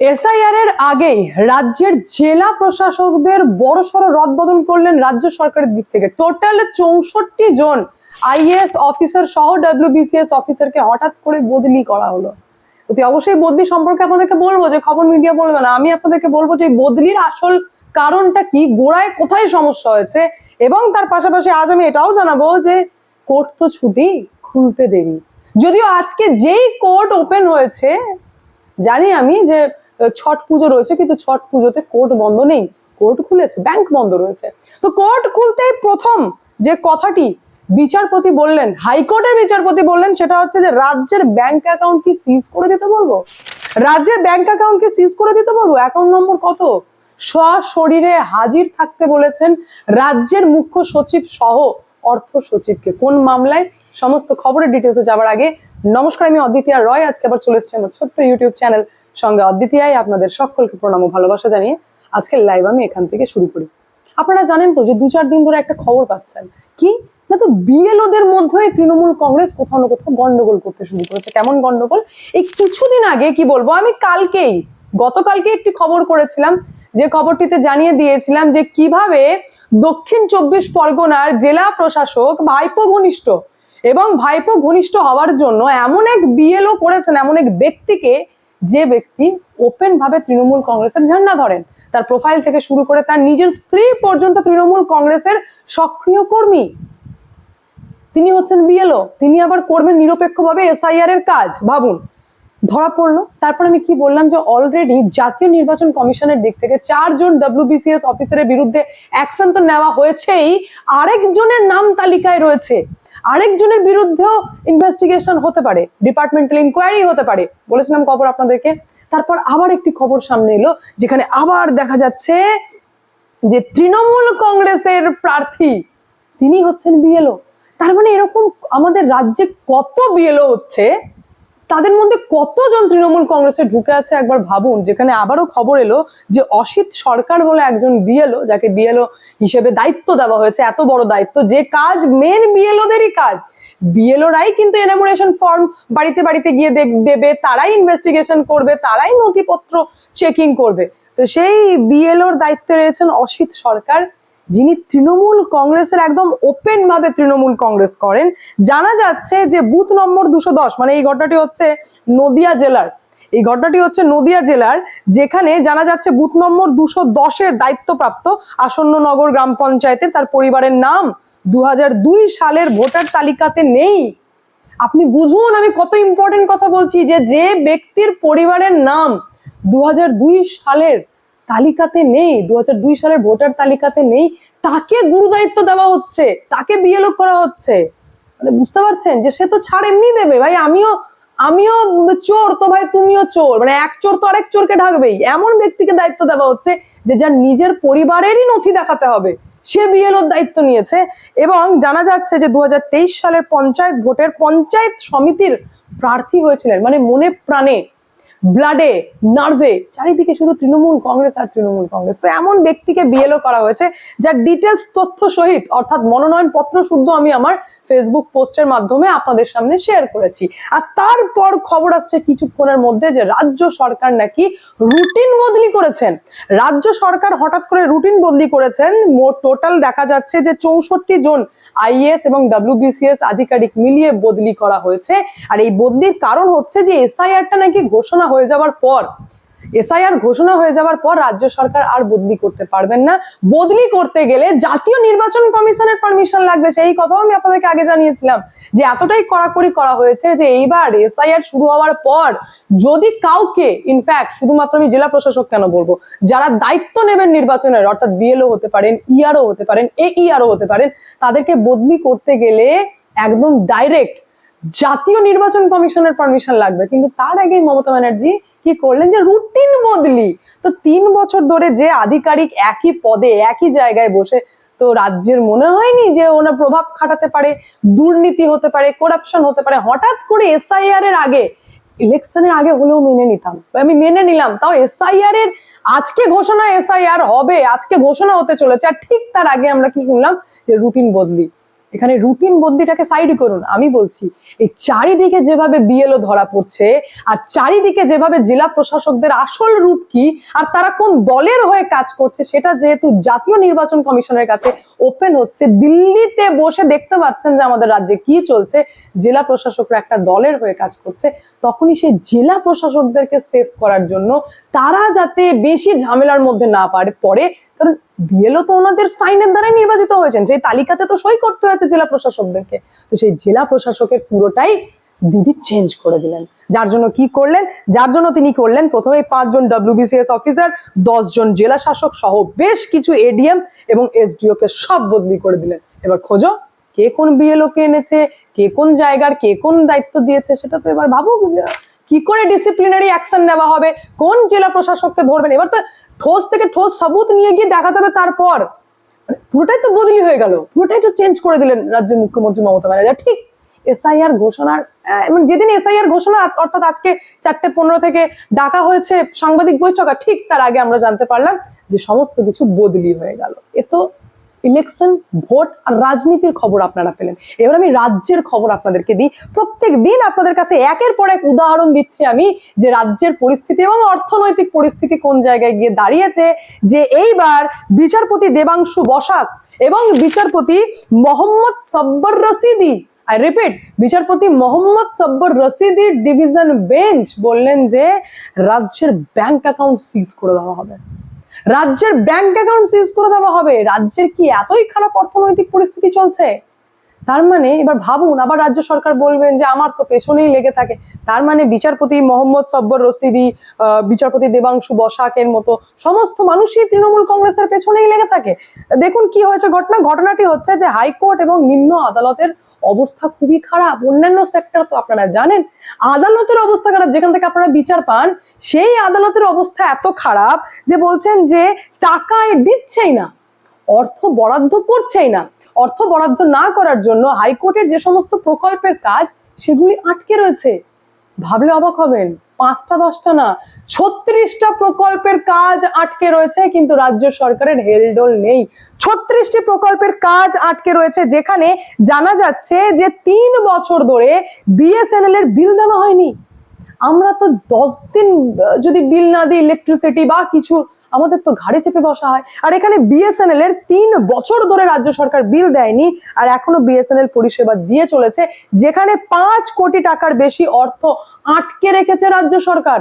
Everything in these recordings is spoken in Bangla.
এসআইআর এর আগেই রাজ্যের জেলা প্রশাসকদের বড়সড় রদবদল করলেন রাজ্য সরকারের দিক থেকে। টোটাল চৌষট্টি জন আইএএস অফিসার সহ ডাব্লিউবিসিএস অফিসারকে হঠাৎ করে বদলি করা হলো। অতি অবশ্যই বদলি সম্পর্কে আপনাদেরকে বলব যে খবর মিডিয়া বলবে না। আমি আপনাদেরকে বলব যে বদলির আসল কারণটা কি, গোড়ায় কোথায় সমস্যা হয়েছে এবং তার পাশাপাশি আজ আমি এটাও জানাব যে কোর্ট তো ছুটি, খুলতে দেরি। যদিও আজকে যেই কোর্ট ওপেন হয়েছে, জানি আমি যে ছট পুজো রয়েছে, কিন্তু ছট পুজোতে কোর্ট বন্ধ নেই। কোর্ট খুলেছে, ব্যাংক বন্ধ রয়েছে। তো কোর্ট খুলতে প্রথম যে কথাটি বিচারপতি বললেন, হাইকোর্টের বিচারপতি বললেন, সেটা হচ্ছে যে রাজ্যের ব্যাংক অ্যাকাউন্ট কি সিজ করে দিতে বলব রাজ্যের ব্যাংক অ্যাকাউন্ট কি সিজ করে দিতে বলব অ্যাকাউন্ট নম্বর কত? সশরীরে হাজির থাকতে বলেছেন রাজ্যের মুখ্য সচিব সহ অর্থ সচিবকে। কোন মামলায়? সমস্ত খবরের ডিটেলসে যাওয়ার আগে। নমস্কার, আমি অদ্বিতীয়া রয়। আজকে আবার চলে এসেছি আমার ছোট্ট ইউটিউব চ্যানেল সঙ্গে অদ্বিতীয়াই আপনাদের সকলকে প্রণাম ভালোবাসা জানিয়ে আজকের লাইভ আমি এখান থেকে শুরু করি। আপনারা জানেন তো যে দু চার দিন ধরে একটা খবর পাচ্ছেন। কি? না তো বিএলওদের মধ্যেই তৃণমূল কংগ্রেস কোথাও না কোথাও গন্ডগোল করতে শুরু করেছে। কেমন গন্ডগোল? এই কিছুদিন আগে কি বলব? আমি কালকেই গতকালকে একটি খবর করেছিলাম। যে খবরটিতে জানিয়ে দিয়েছিলাম যে কীভাবে দক্ষিণ চব্বিশ পরগনার জেলা প্রশাসক ভাইপো ঘনিষ্ঠ এবং ভাইপো ঘনিষ্ঠ হওয়ার জন্য এমন এক বিএলও করেছেন, এমন এক ব্যক্তিকে যে ব্যক্তি ওপেন ভাবে তৃণমূল কংগ্রেসের ঝান্ডা ধরেন, তার প্রোফাইল থেকে শুরু করে তার নিজের স্ত্রী পর্যন্ত তৃণমূল কংগ্রেসের সক্রিয় কর্মী। তিনি হচ্ছেন বিএলও, তিনি আবার করবেন নিরপেক্ষভাবে এসআইআর এর কাজ। ভাবুন, ধরা পড়ল। তারপর আমি কি বললাম যে অলরেডি জাতীয় নির্বাচন কমিশনের দিক থেকে চারজন ডব্লিউবিসিএস অফিসারের বিরুদ্ধে অ্যাকশন তো নেওয়া হয়েছেই, আরেকজনের নাম তালিকায় রয়েছে। আরেকজনের বিরুদ্ধেও ইনভেস্টিগেশন হতে পারে ডিপার্টমেন্টাল ইনকোয়ারি হতে পারে। বলেছিলাম খবর আপনাদেরকে। তারপর আবার একটি খবর সামনে এলো, যেখানে আবার দেখা যাচ্ছে যে তৃণমূল কংগ্রেসের প্রার্থী, তিনি হচ্ছেন বিএলও তার মানে এরকম আমাদের রাজ্যে কত বিএলও হচ্ছে তাদের মধ্যে কতজন তৃণমূল কংগ্রেসে ঢুকে আছে একবার ভাবুন? যেখানে আবারও খবর এলো যে অসিত সরকার বলে একজন বিএলও, যাকে বিএলও হিসেবে দায়িত্ব দেওয়া হয়েছে, এত বড় দায়িত্ব, যে কাজ মেন বিএলওদেরই কাজ। বিএলওরাই কিন্তু এনামোরেশন ফর্ম বাড়িতে বাড়িতে গিয়ে দেবে, তারাই ইনভেস্টিগেশন করবে, তারাই নথিপত্র চেকিং করবে। তো সেই বিএলওর দায়িত্বে রয়েছেন অসিত সরকার। যিনি তৃণমূল কংগ্রেসের একদম ওপেন ভাবে তৃণমূল কংগ্রেস করেন, জানা যাচ্ছে যে বুথ নম্বর দুশো দশ মানে এই ঘটনাটি হচ্ছে নদিয়া জেলার, এই ঘটনাটি হচ্ছে নদিয়া জেলার, যেখানে জানা যাচ্ছে বুথ নম্বর দুশো দশের দায়িত্বপ্রাপ্ত আসন্ন নগর গ্রাম পঞ্চায়েতের তার পরিবারের নাম দু সালের ভোটার তালিকাতে নেই। আপনি বুঝুন, আমি কত ইম্পর্টেন্ট কথা বলছি যে যে ব্যক্তির পরিবারের নাম দু হাজার দুই সালের তালিকাতে নেই দু হাজার দুই সালের ভোটার তালিকাতে নেই, তাকে গুরু দায়িত্ব দেওয়া হচ্ছে, তাকে বিএলও করা হচ্ছে। মানে বুঝতে পারছেন? যে সে তো ছাড় এমনি দেবে ভাই আমিও আমিও চোর তো ভাই, তুমিও চোর। মানে এক চোর তো আরেক চোরকে ঢাকবেই। এমন ব্যক্তিকে দায়িত্ব দেওয়া হচ্ছে যে যার নিজের পরিবারেরই নথি দেখাতে হবে। সে বিএলওর দায়িত্ব নিয়েছে এবং জানা যাচ্ছে যে দু হাজার তেইশ সালের পঞ্চায়েত ভোটের পঞ্চায়েত সমিতির প্রার্থী হয়েছিলেন। মানে মনে প্রাণে ব্লাডে নার্ভে চারিদিকে শুধু তৃণমূল কংগ্রেস আর তৃণমূল কংগ্রেস। তো এমন ব্যক্তিকে বিএলও করা হয়েছে, যার ডিটেলস তথ্য সহিত, অর্থাৎ মনোনয়ন পত্র শুদ্ধ আমি আমার ফেসবুক পোস্টের মাধ্যমে আপনাদের সামনে শেয়ার করেছি। আর তারপর খবর আসছে কিছুক্ষণের মধ্যে যে রাজ্য সরকার নাকি রুটিন বদলি করেছেন। রাজ্য সরকার হঠাৎ করে রুটিন বদলি করেছেন। টোটাল দেখা যাচ্ছে যে চৌষট্টি জন আইএস এবং ডাব্লিউবিসিএস আধিকারিক মিলিয়ে বদলি করা হয়েছে। আর এই বদলির কারণ হচ্ছে যে এসআইআরটা নাকি ঘোষণা হয়ে যাওয়ার পর, এসআইআর ঘোষণা হয়ে যাওয়ার পর রাজ্য সরকার আর বদলি করতে পারবেন না। বদলি করতে গেলে জাতীয় নির্বাচন কমিশনের পারমিশন লাগবে। সেই কথাও আমি আপনাদেরকে আগে জানিয়েছিলাম যে এতটাই কড়াকড়ি করা হয়েছে যে এইবার এসআইআর শুরু হওয়ার পর যদি কাউকে ইনফ্যাক্ট শুধুমাত্র আমি জেলা প্রশাসক কেন বলব, যারা দায়িত্ব নেবেন নির্বাচনের, অর্থাৎ বিএলও হতে পারেন ইআরও হতে পারেন এ ইআরও হতে পারেন, তাদেরকে বদলি করতে গেলে একদম ডাইরেক্ট জাতীয় নির্বাচন কমিশনের পারমিশন লাগবে, কিন্তু তার আগেই মমতা ব্যানার্জি কি করলেন যে রুটিন বদলি। তো তিন বছর ধরে যে আধিকারিক একই পদে, একই জায়গায় বসে, তো রাজ্যের মনে হয়নি যে ওনার প্রভাব খাটাতে পারে, দুর্নীতি হতে পারে করাপশন হতে পারে? হঠাৎ করে এসআইআর এর আগে ইলেকশনের আগে হলেও মেনে নিতাম। আমি মেনে নিলাম, তাও এসআইআর এর আজকে ঘোষণা এসআইআর হবে, আজকে ঘোষণা হতে চলেছে, আর ঠিক তার আগে আমরা কি শুনলাম যে রুটিন বদলি। এখানে রুটিন বদলিটাকে সাইড করুন, আমি বলছি, এই চারিদিকে যেভাবে বিএলও ধরা পড়ছে আর চারিদিকে যেভাবে জেলা প্রশাসকদের আসল রূপ কি আর তারা কোন দলের হয়ে কাজ করছে সেটা যেহেতু জাতীয় নির্বাচন কমিশনের কাছে ওপেন হচ্ছে, দিল্লিতে বসে দেখতে পাচ্ছেন যে আমাদের রাজ্যে কি চলছে, জেলা প্রশাসকরা একটা দলের হয়ে কাজ করছে, তখনই সেই জেলা প্রশাসকদেরকে সেভ করার জন্য তারা যাতে বেশি ঝামেলার মধ্যে না পারে পড়ে কারণ বিএলও তো ওনাদের সাইনের দ্বারাই নির্বাচিত হয়েছেন। সেই তালিকাতে তো সই করতে হয়েছে জেলা প্রশাসকদেরকে। তো সেই জেলা প্রশাসকের পুরোটাই দিদি চেঞ্জ করে দিলেন। যার জন্য কি করলেন? যার জন্য তিনি করলেন প্রথমে পাঁচজন ডব্লিউবিসিএস অফিসার জন জেলা শাসক সহ বেশ কিছু এডিএম এবং এসডিও কে সব বদলি করে দিলেন। এবার খোঁজো, কে কোন বিএলও কে এনেছে, কে কোন জায়গার, কে কোন দায়িত্ব দিয়েছে সেটা তো এবার ভাবো কি করে ডিসিপ্লিনারি অ্যাকশন নেওয়া হবে? কোন জেলা প্রশাসককে ধরবেন? এবার তো ঠোস থেকে ঠোস সাবুত নিয়ে গিয়ে দেখাতে হবে তারপর। মানে পুরোটাই তো বদলি হয়ে গেল। পুরোটাই তো চেঞ্জ করে দিলেন রাজ্যের মুখ্যমন্ত্রী মমতা ব্যানার্জি। ঠিক এসআইআর ঘোষণার মানে যেদিন এসআইআর ঘোষণা, অর্থাৎ আজকে চারটে পনেরো থেকে ডাকা হয়েছে সাংবাদিক বৈঠক ঠিক তার আগে আমরা জানতে পারলাম যে সমস্ত কিছু বদলি হয়ে গেল। এ তো ইলেকশন ভোট আর রাজনীতির খবর আপনারা পেলেন। এবার আমি রাজ্যের খবর আপনাদেরকে দিই। প্রত্যেক দিন আপনাদের কাছে একের পর এক উদাহরণ দিচ্ছি আমি যে রাজ্যের পরিস্থিতি এবং অর্থনৈতিক পরিস্থিতি কোন জায়গায় গিয়ে দাঁড়িয়েছে। যে এইবার বিচারপতি দেবাংশু বসাক এবং বিচারপতি মোহাম্মদ সব্বর রশিদি আই রিপিট বিচারপতি মোহাম্মদ সব্বর রশিদির ডিভিশন বেঞ্চ বললেন যে রাজ্যের ব্যাংক অ্যাকাউন্ট সিজ করে দেওয়া হবে। রাজ্যের ব্যাংক অ্যাকাউন্ট সিজ করে দেওয়া হবে। রাজ্যের কি এতই খারাপ অর্থনৈতিক পরিস্থিতি চলছে? তার মানে এবার ভাবুন, আবার রাজ্য সরকার বলবেন যে আমার তো পেছনেই লেগে থাকে। তার মানে বিচারপতি মোহাম্মদ সব্বর রশিদি বিচারপতি দেবাংশু বসাকের মতো সমস্ত মানুষই তৃণমূল কংগ্রেসের পেছনেই লেগে থাকে। দেখুন কি হয়েছে ঘটনা। ঘটনাটি হচ্ছে যে হাইকোর্ট এবং নিম্ন আদালতের অবস্থা খুবই খারাপ। অন্যান্য সেক্টর তো আপনারা জানেন, আদালতের অবস্থা খারাপ, যেখান থেকে আপনারা বিচার পান, সেই আদালতের অবস্থা এত খারাপ যে বলছেন যে টাকায় দিচ্ছেই না, অর্থ বরাদ্দ করছেই না। অর্থ বরাদ্দ না করার জন্য হাইকোর্টের যে সমস্ত প্রকল্পের কাজ, সেগুলি আটকে রয়েছে। ভাবলে অবাক হবেন। পাঁচটা, দশটা না, ছত্রিশটা প্রকল্পের কাজ আটকে রয়েছে, কিন্তু রাজ্য সরকারের হেলদোল নেই। ছত্রিশটি প্রকল্পের কাজ আটকে রয়েছে, যেখানে জানা যাচ্ছে যে তিন বছর ধরে বিএসএনএল এর বিল দেওয়া হয়নি। আমরা তো দশ দিন যদি বিল না দিই ইলেকট্রিসিটি বা কিছু, আমাদের তো ঘাড়ে চেপে বসা হয়। আর এখানে বিএসএনএল এর তিন বছর ধরে রাজ্য সরকার বিল দেয়নি, আর এখনও বিএসএনএল পরিষেবা দিয়ে চলেছে, যেখানে পাঁচ কোটি টাকার বেশি অর্থ আটকে রেখেছে রাজ্য সরকার।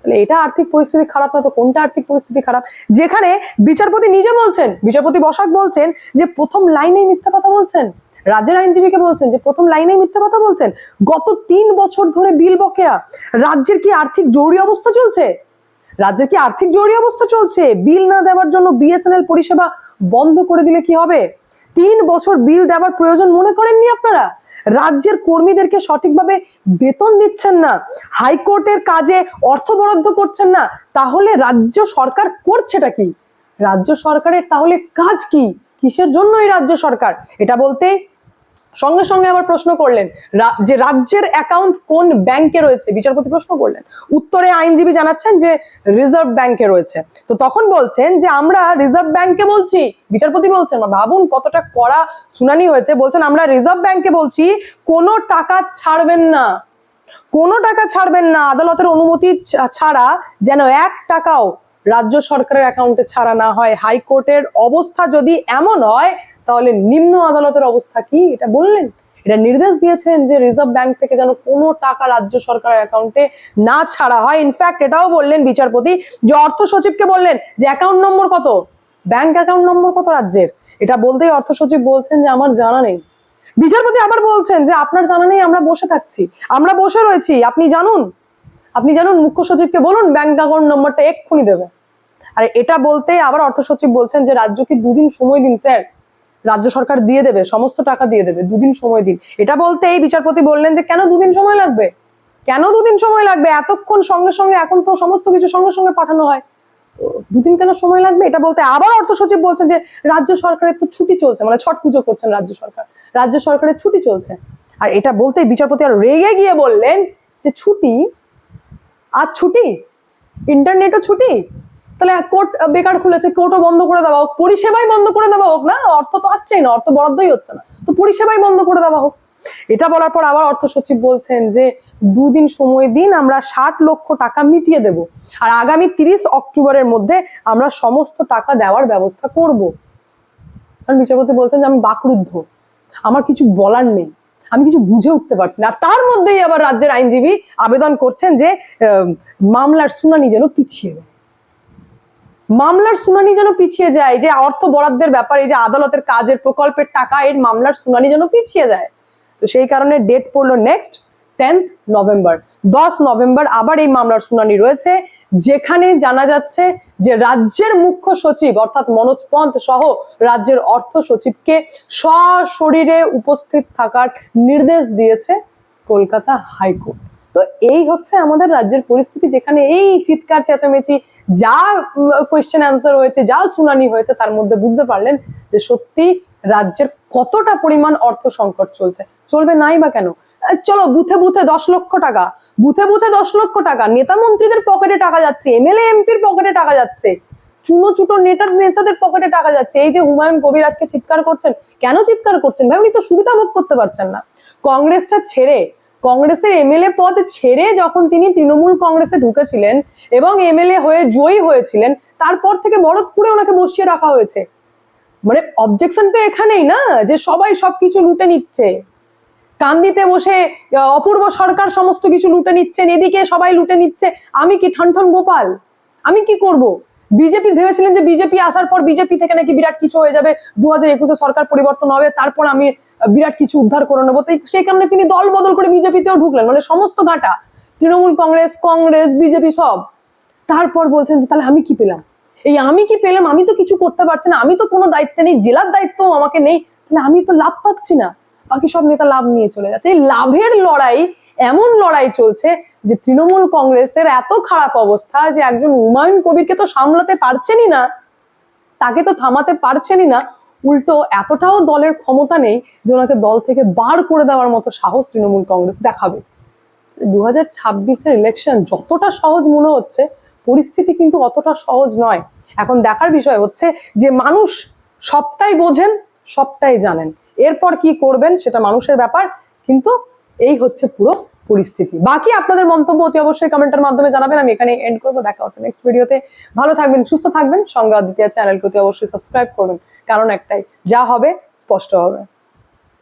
তাহলে এটা আর্থিক পরিস্থিতি খারাপ না তো? কোনটা আর্থিক পরিস্থিতি খারাপ? যেখানে বিচারপতি নিজে বলছেন, বিচারপতি বসাক বলছেন যে প্রথম লাইনেই মিথ্যা কথা বলছেন। রাজ্যের আইনজীবীকে বলছেন যে প্রথম লাইনেই মিথ্যা কথা বলছেন। গত তিন বছর ধরে বিল বকেয়া। রাজ্যের কি আর্থিক জরুরি অবস্থা চলছে? রাজ্যের কি আর্থিক জরুরি অবস্থা চলছে? বিল না দেওয়ার জন্য বিএসএনএল পরিষেবা বন্ধ করে দিলে কি হবে? তিন বছর বিল দেওয়ার প্রয়োজন মনে করেননি আপনারা? রাজ্যের কর্মীদেরকে সঠিকভাবে বেতন দিচ্ছেন না, হাইকোর্টের কাজে অর্থ বরাদ্দ করছেন না, তাহলে রাজ্য সরকার করছেটা কি? রাজ্য সরকারের তাহলে কাজ কি? কিসের জন্য এই রাজ্য সরকার? এটা বলতেই সঙ্গে সঙ্গে আবার প্রশ্ন করলেন যে রাজ্যের অ্যাকাউন্ট কোন ব্যাংকে রয়েছে? বিচারপতি প্রশ্ন করলেন। উত্তরে আইনজীবী জানাচ্ছেন যে রিজার্ভ ব্যাংকে রয়েছে। তো তখন বলছেন যে আমরা রিজার্ভ ব্যাংকে বলছি, বিচারপতি বলছেন ভাবুন কতটা কড়া শুনানি হয়েছে। বলছেন, আমরা রিজার্ভ ব্যাংকে বলছি, কোনো টাকা ছাড়বেন না। কোনো টাকা ছাড়বেন না। আদালতের অনুমতি ছাড়া যেন এক টাকাও রাজ্য সরকারের অ্যাকাউন্টে ছাড়া না হয়। হাইকোর্টের অবস্থা যদি এমন হয় তাহলে নিম্ন আদালতের অবস্থা কি? এটা বললেন? এটা নির্দেশ দিয়েছেন যে রিজার্ভ ব্যাংক থেকে যেন কোনো টাকা রাজ্য সরকারের অ্যাকাউন্টে না ছাড়া হয়। ইনফ্যাক্ট এটাও বললেন বিচারপতি যে অর্থ সচিবকে বললেন যে অ্যাকাউন্ট নম্বর কত? ব্যাংক অ্যাকাউন্ট নম্বর কত রাজ্যের? এটা বলতেই অর্থ সচিব বলছেন যে আমার জানা নেই। বিচারপতি আবার বলছেন যে আপনার জানা নেই, আমরা বসে থাকছি। আমরা বসে রয়েছি, আপনি জানুন। আপনি জানুন, মুখ্য সচিবকে বলুন ব্যাংক অ্যাকাউন্ট নম্বরটা এক্ষুনি দেবে। আর এটা বলতে আবার অর্থ সচিব বলছেন যে রাজ্যকে দুদিন সময় দিন, স্যার? রাজ্য সরকার দিয়ে দেবে, সমস্ত টাকা দিয়ে দেবে, দুদিন সময় দিন। এটা বলতে এই বিচারপতি বললেন যে কেন দুদিন সময় লাগবে? কেন দুদিন সময় লাগবে? এতক্ষণ সঙ্গে সঙ্গে এখন তো সমস্ত কিছু সঙ্গে সঙ্গে পাঠানো হয়। দুদিন কেন সময় লাগবে? এটা বলতে আবার অর্থ সচিব বলছেন যে রাজ্য সরকারের তো ছুটি চলছে মানে ছট পুজো করছেন রাজ্য সরকার। রাজ্য সরকারের ছুটি চলছে। আর এটা বলতে বিচারপতি আর রেগে গিয়ে বললেন যে ছুটি? আর ছুটি? ইন্টারনেটও ছুটি? তাহলে কোর্ট বেকার খুলেছে কোর্টও বন্ধ করে দেওয়া হোক। পরিষেবাই বন্ধ করে দেওয়া হোক না, অর্থ তো আসছেই না, অর্থ বরাদ্দই হচ্ছে না। তো পরিষেবাই বন্ধ করে দেওয়া হোক। এটা বলার পর আবার অর্থ সচিব বলছেন যে, দুদিন সময় দিন আমরা ষাট লক্ষ টাকা মিটিয়ে দেব। আর আগামী তিরিশ অক্টোবরের মধ্যে আমরা সমস্ত টাকা দেওয়ার ব্যবস্থা করব। কারণ বিচারপতি বলছেন যে আমি বাকরুদ্ধ। আমার কিছু বলার নেই। আমি কিছু বুঝে উঠতে পারছি না। আর তার মধ্যেই আবার রাজ্যের আইনজীবী আবেদন করছেন যে মামলার শুনানি যেন পিছিয়ে যায়। মামলার শুনানি যেন পিছিয়ে যায়, যে অর্থ বরাদ্দের ব্যাপারে যে আদালতের কাজের প্রকল্পের টাকা এর মামলার শুনানি যেন পিছিয়ে যায়। তো সেই কারণে ডেট পড়ল নেক্সট টেন্থ নভেম্বর দশ নভেম্বর আবার এই মামলার শুনানি রয়েছে, যেখানে জানা যাচ্ছে যে রাজ্যের মুখ্য সচিব অর্থাৎ মনোজ পন্থ সহ রাজ্যের অর্থ সচিবকে সশরীরে উপস্থিত থাকার নির্দেশ দিয়েছে কলকাতা হাইকোর্ট। তো এই হচ্ছে আমাদের রাজ্যের পরিস্থিতি যেখানে এই চিৎকার, চেঁচামেচি, যা কোয়েশ্চেন অ্যান্সার হয়েছে, যা শুনানি হয়েছে, তার মধ্যে বুঝতে পারলেন যে সত্যি রাজ্যের কতটা পরিমাণ অর্থ সংকট চলছে। চলবে নাই বা কেন? চলো বুথে বুথে দশ লক্ষ টাকা, বুথে বুথে দশ লক্ষ টাকা, নেতা মন্ত্রীদের পকেটে টাকা যাচ্ছে এমএলএ এমপির পকেটে টাকা যাচ্ছে, চুনো চুটো নেতা, নেতাদের পকেটে টাকা যাচ্ছে। এই যে হুমায়ুন কবির আজকে চিৎকার করছেন, কেন চিৎকার করছেন? ভাই, উনি তো সুবিধা ভোগ করতে পারছেন না। কংগ্রেসটা ছেড়ে কংগ্রেসের এমএলএ পদ ছেড়ে যখন তিনি তৃণমূল কংগ্রেসে ঢুকেছিলেন এবং এমএলএ হয়ে জয়ী হয়েছিলেন, তারপর থেকে বরদপুরে ওনাকে বসিয়ে রাখা হয়েছে। মানে অবজেকশন তো এখানেই না, যে সবাই সবকিছু লুটে নিচ্ছে। কান্দিতে বসে অপূর্ব সরকার সমস্ত কিছু লুটে নিচ্ছেন, এদিকে সবাই লুটে নিচ্ছে। আমি কি ঠনঠন গোপাল? আমি কি করব? বিজেপি ভেবেছিলেন যে বিজেপি আসার পর বিজেপি থেকে নাকি বিরাট কিছু হয়ে যাবে, দু হাজার একুশে সরকার পরিবর্তন হবে, তারপর আমি বিরাট কিছু উদ্ধার করে নেব। তাই সেই কারণে তিনি দল বদল করে বিজেপিতেও ঢুকলেন। মানে সমস্ত গাঁটা, তৃণমূল কংগ্রেস কংগ্রেস, বিজেপি সব। তারপর বলছেন যে, তাহলে আমি কি পেলাম? এই আমি কি পেলাম? আমি তো কিছু করতে পারছি না। আমি তো কোনো দায়িত্ব নেই, জেলার দায়িত্ব আমাকে নেই। তাহলে আমি তো লাভ পাচ্ছি না। বাকি সব নেতা লাভ নিয়ে চলে যাচ্ছে। এই লাভের লড়াই, এমন লড়াই চলছে যে, তৃণমূল কংগ্রেসের এত খারাপ অবস্থা যে, একজন হুমায়ুন কবিরকে তো সামলাতে পারছেনই না, তাকে তো থামাতে পারছেনই না। উল্টো এতটাও দলের ক্ষমতা নেই যে ওনাকে দল থেকে বার করে দেওয়ার মতো সাহস তৃণমূল কংগ্রেস দেখাবে। দু হাজার ছাব্বিশের ইলেকশন যতটা সহজ মনে হচ্ছে, পরিস্থিতি কিন্তু অতটা সহজ নয়। এখন দেখার বিষয় হচ্ছে যে মানুষ সবটাই বোঝেন, সবটাই জানেন। এরপর কি করবেন সেটা মানুষের ব্যাপার, কিন্তু এই হচ্ছে পুরো পরিস্থিতি। বাকি আপনাদের মন্তব্য অতি অবশ্যই কমেন্টের মাধ্যমে জানাবেন। আমি এখানে এন্ড করব। দেখা হচ্ছে নেক্সট ভিডিওতে ভালো থাকবেন, সুস্থ থাকবেন। সঙ্গে অদ্বিতীয় চ্যানেলকে অতি অবশ্যই সাবস্ক্রাইব করবেন কারণ একটাই, যা হবে, স্পষ্ট হবে।